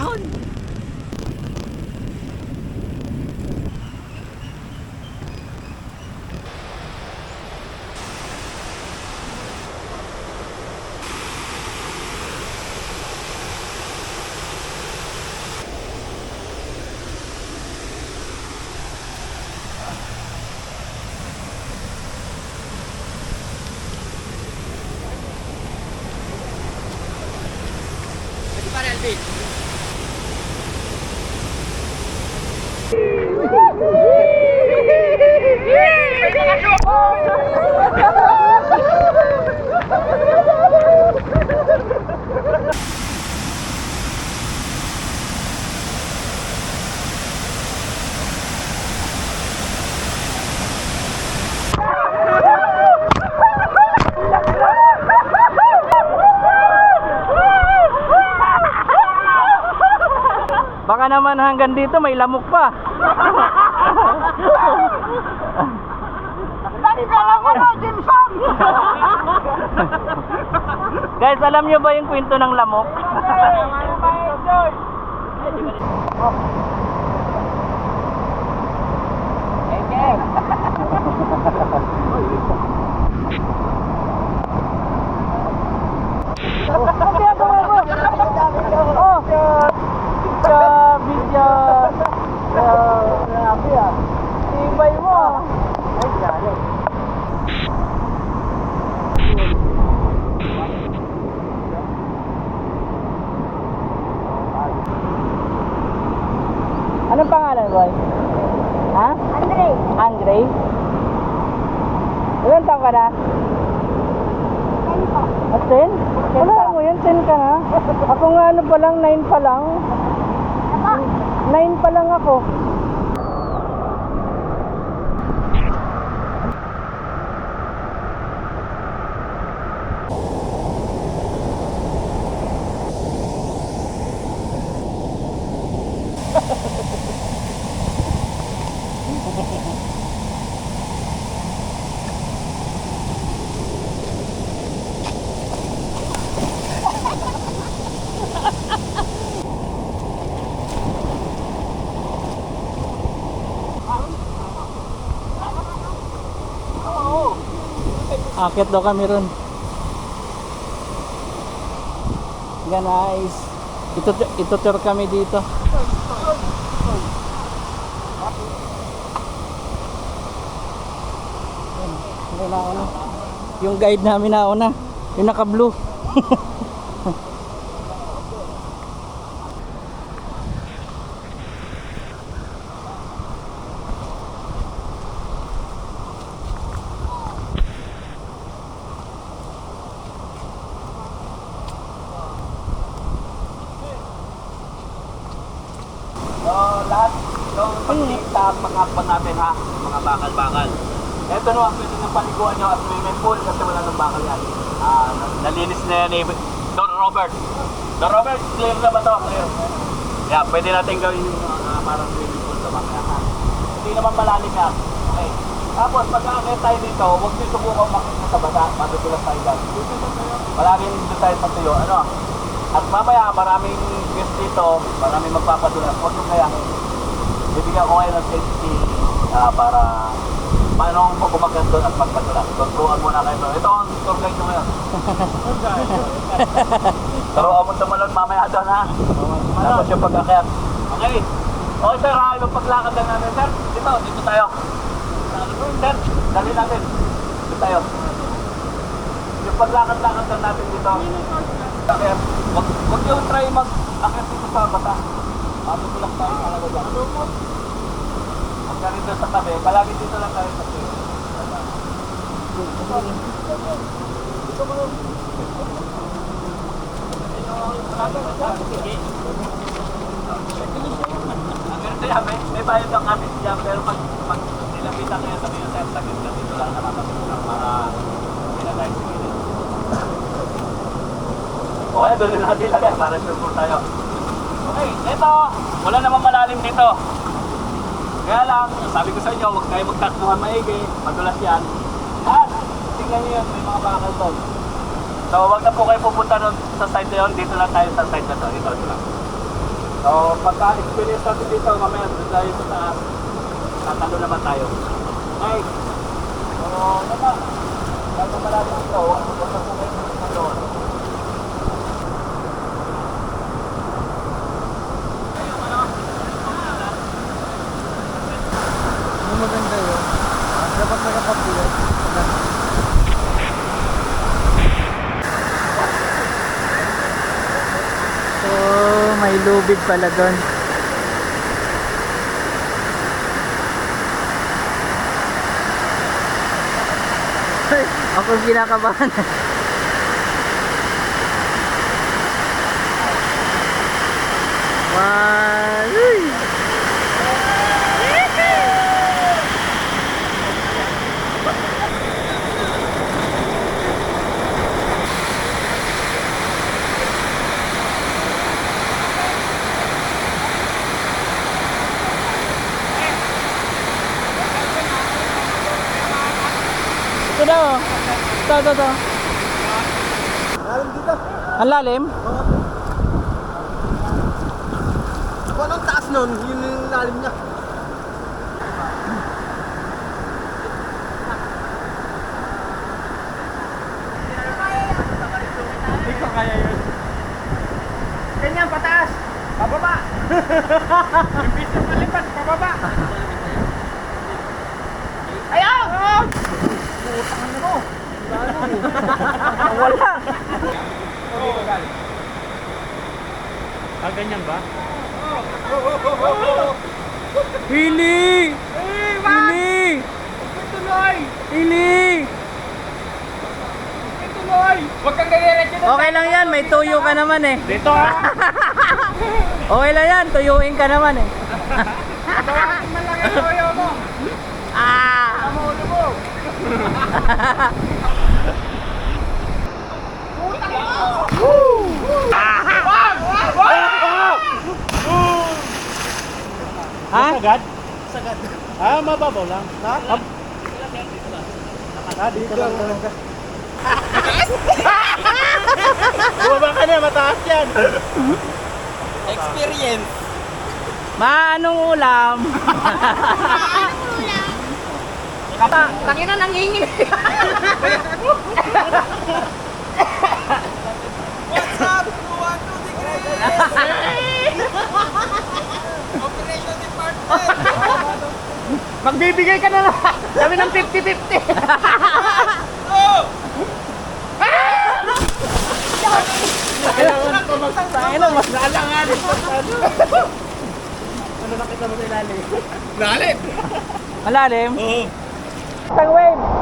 dahon. Para el beat. Naman hanggang dito may lamok pa. Guys, alam nyo ba yung kwento ng lamok? Oh, Grabe yan. Grabe ah. Ibay mo ah. Ay, galing. Anong pangalan, boy? Ha? Andre, Andre? Ilan taon ka na? yan po. At 10? Wala mo yun, 10 ka na. Ako nga ano pa lang, 9 pa lang. Apa, 9 pa lang ako. Akit daw kami ron. Yan guys. Ito ito tour kami dito. Yan, nauna. Yung guide namin nauna. Yung naka-blue. So, lahat yung pagtingin sa pan natin ha, mga bakal-bakal. Ito no, ang pwede ng paliguan nyo at swimming pool kasi wala ng bakal yan. Ah, nalinis na yan ni Don Robert. Don Robert, clear na ba to? Clear. Yeah, pwede natin gawin yung ah, parang swimming pool sa ha. Hindi naman malalim yan. Okay. Tapos, pag aakit tayo dito, huwag nyo subukan makita sa basa, madudulas tayo dyan. Palaging dito tayo patuyo. Ano? At mamaya, maraming guest dito, maraming magpapadulas. Huwag nyo kaya bibigyan ko kayo ng safety ah, para paano mo kumagat doon at magpadulas. Turuan muna kayo doon. Ito ang tour guide nyo ngayon. Turuan mo tumalon mamaya doon ha. Tapos yung pag-akyat. Okay. Okay sir ha, yung paglakad lang namin sir. Dito, dito tayo. Sir, dali natin. Dito tayo. Yung paglakad-lakad lang natin dito. Kaya, wag, wag yung try mag-akit dito sa bata. Matutulak tayo talaga dyan. Huwag ka rin doon sa tabi. Palagi dito lang tayo sa tabi. Ang ganito yan, may, may bayad ang kami dyan, pero pag, pag nilapitan kayo sa mga sir, sakit ka dito lang nakakapit para pinatay sa gilid. Okay, doon na natin lagay para sure tayo. Okay, ito, wala namang malalim dito. Kaya lang, sabi ko sa inyo, huwag kayo magtakbuhan maigi, madulas yan. At, tingnan niyo yun, may mga bakal doon. So, huwag na po kayo pupunta doon sa side na yun, dito lang tayo sa side na to, ito, ito lang. So, pagka-experience natin dito, mamaya doon tayo sa taas, tatalo naman tayo. Okay. So, yun na. Bago malalim dito, huwag na po kayo pupunta doon. Ano maganda yun? Dapat nakapagbilat. So, may lubid pala doon. Ako kinakabahan. Wow! Uy! Ito daw. oh. Ito, ito, ito. Lalim dito. Ang lalim? Kung anong taas nun, yun yung lalim niya. Hindi ko kaya yun. Ganyan, pataas. Pababa. Imbis na palipat, pababa. Ayaw! Wala. Ah, ganyan ba? Hili! Hili! Tuloy! Hili! Tuloy! Huwag kang gadiretso na. Okay lang yan, may tuyo ka naman eh. Dito ha! Okay lang yan, tuyuin ka naman eh. Lang yung toyo mo. Ah! Ha? Sagad? Sagad. Ah, mababaw lang. Ha? Ah, dito lang talaga. Bumaba ka na, mataas yan. Experience. Maanong ulam? Tangina nang hingin. What's up? One, two, three, Operation Department. Magbibigay ka na lang. Sabi ng 50-50. Tayo na, mas Nalanganin pa Lalim. malalim. Oo. Tang wave!